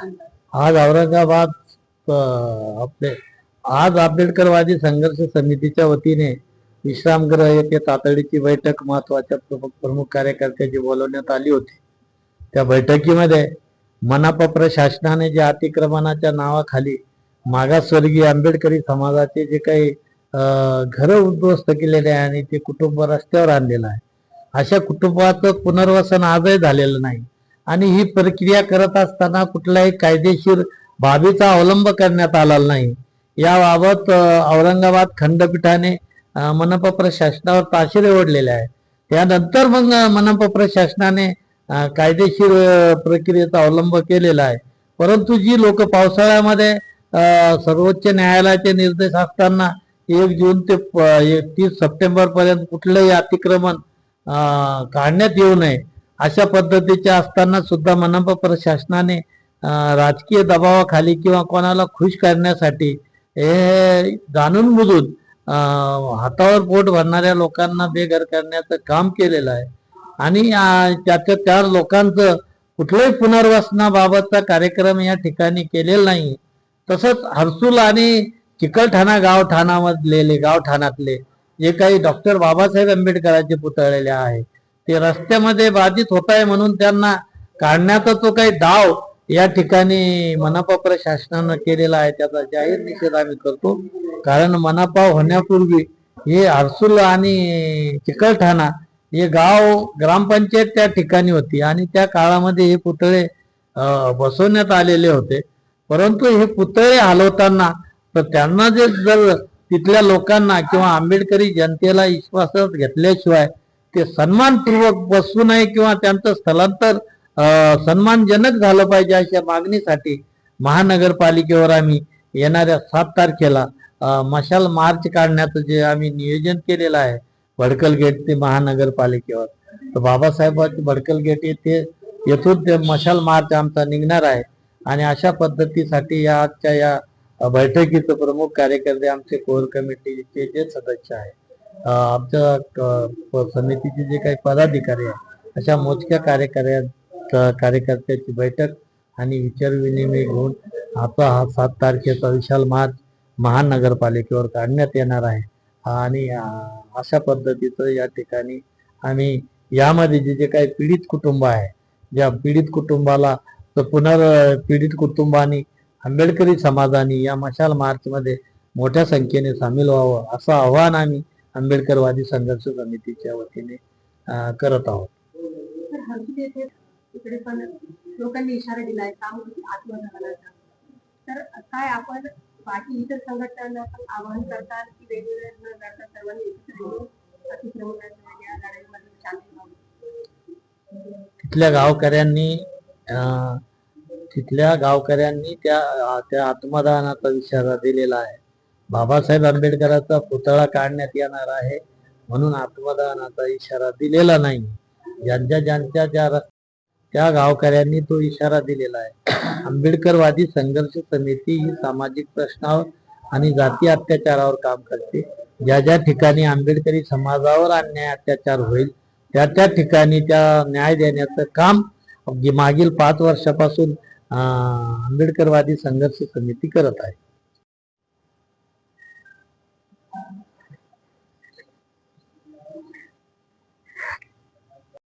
आज औरंगाबाद आपले आज आंबेडकरवादी संघर्ष समितीच्या वतीने विश्रामगृह येथे तातडीची बैठक महत्त्वाच्या प्रमुख कार्यकर्त्याची बोलवण्यात आली होती. त्या बैठकीमध्ये मनापप्र शासनाने जे अतिक्रमणाच्या नावाखाली मागासवर्गीय आंबेडकरी समाजाचे जे काही घरं उद्ध्वस्त केलेले आहे आणि ते कुटुंब रस्त्यावर आणलेलं आहे. अशा कुटुंबाचं पुनर्वसन आजही झालेलं नाही. आणि ही प्रक्रिया करत असताना कुठल्याही कायदेशीर बाबीचा अवलंब करण्यात आलेला नाही. याबाबत औरंगाबाद खंडपीठाने मनप मनपा प्रशासनावर ताशेरे ओढलेले आहे त्यानंतर मग मनप मनपा प्रशासनाने कायदेशीर प्रक्रियेचा अवलंब केलेला आहे. परंतु जी लोक पावसाळ्यामध्ये सर्वोच्च न्यायालयाचे निर्देश असताना एक जून ते तीस सप्टेंबर पर्यंत कुठलंही अतिक्रमण काढण्यात येऊ नये अशा पद्धतीच्या असताना सुद्धा मनपा प्रशासनाने राजकीय दबावाखाली किंवा कोणाला खुश करण्यासाठी हे जाणून बुजून हातावर पोट भरणाऱ्या लोकांना बेघर करण्याचं काम केलेलं आहे. आणि त्याचं त्याच्या त्या लोकांचं कुठल्याही पुनर्वसनाबाबतचा कार्यक्रम या ठिकाणी केलेला नाही. तसंच हर्सुल आणि चिकलठाणा गाव ठाणामधलेले गाव जे काही डॉक्टर बाबासाहेब आंबेडकरांचे पुतळलेले आहे ते रस्त्यामध्ये बाधित होत आहे म्हणून त्यांना काढण्याचा जो काही डाव या ठिकाणी मनपा प्रशासनानं केलेला आहे त्याचा जाहीर निषेध आम्ही करतो. कारण मनापा होण्यापूर्वी हे आरसुल आणि चिकलठाणा हे गाव ग्रामपंचायत त्या ठिकाणी होती आणि त्या काळामध्ये हे पुतळे बसवण्यात आलेले होते. परंतु हे पुतळे हलवताना तर त्यांना जे जर तिथल्या लोकांना किंवा आंबेडकरी जनतेला विश्वासात घेतल्याशिवाय ते सन्मानपूर्वक बसू नये किंवा त्यांचं स्थलांतर सन्मानजनक झालं पाहिजे अशा मागणीसाठी महानगरपालिकेवर आम्ही येणाऱ्या सात तारखेला मशाल मार्च काढण्याचं जे आम्ही नियोजन केलेलं आहे भडकल गेट ते महानगरपालिकेवर. तर बाबासाहेबांचे भडकल गेट येथे येथून ते मशाल मार्च आमचा निघणार आहे आणि अशा पद्धतीसाठी या आजच्या या बैठकीचं प्रमुख कार्यकर्ते आमचे कोर कमिटीचे जे सदस्य आहे आमच्या समितीचे जे काही पदाधिकारी आहे अशा मोजक्या कार्यकर्त्या कार्यकर्त्याची बैठक आणि विचार विनिमय घेऊन आता हा सात तारखेचा विशाल मार्च महानगरपालिकेवर काढण्यात येणार आहे. आणि अशा पद्धतीचं या ठिकाणी आम्ही यामध्ये जे जे काही पीडित कुटुंब आहे ज्या पीडित कुटुंबाला तर पुनर् पीडित कुटुंबानी आंबेडकरी समाजाने या मशाल मार्चमध्ये मोठ्या संख्येने सामील व्हावं असं आव्हान आम्ही आंबेडकरवादी संघर्ष समितीच्या वतीने करत आहोत. लोकांनी इशारा दिलाय काम तर. काय आपण बाकी इतर संघटनांना पण आवाहन करतात की वेगवेगळ्या न करता सर्वांनी एकत्र येऊन अतिक्रमणाच्या या लढाईमध्ये सामील व्हावं? तिथल्या गावकऱ्यांनी तिथल्या गावकऱ्यांनी त्या त्या आत्मदानाचा इशारा दिलेला आहे. बाबासाहेब आंबेडकरांचा पुतळा काढण्यात येणार आहे म्हणून आत्मदानाचा इशारा दिलेला नाही. ज्यांच्या ज्यांच्या ज्या त्या गावकऱ्यांनी तो इशारा दिलेला आहे. आंबेडकरवादी संघर्ष समिती ही सामाजिक प्रश्नावर आणि जाती अत्याचारावर काम करते. ज्या ज्या ठिकाणी आंबेडकरी समाजावर अन्याय अत्याचार होईल त्या त्या ठिकाणी त्या न्याय देण्याचं काम मागील पाच वर्षापासून आंबेडकरवादी संघर्ष समिती करत आहे.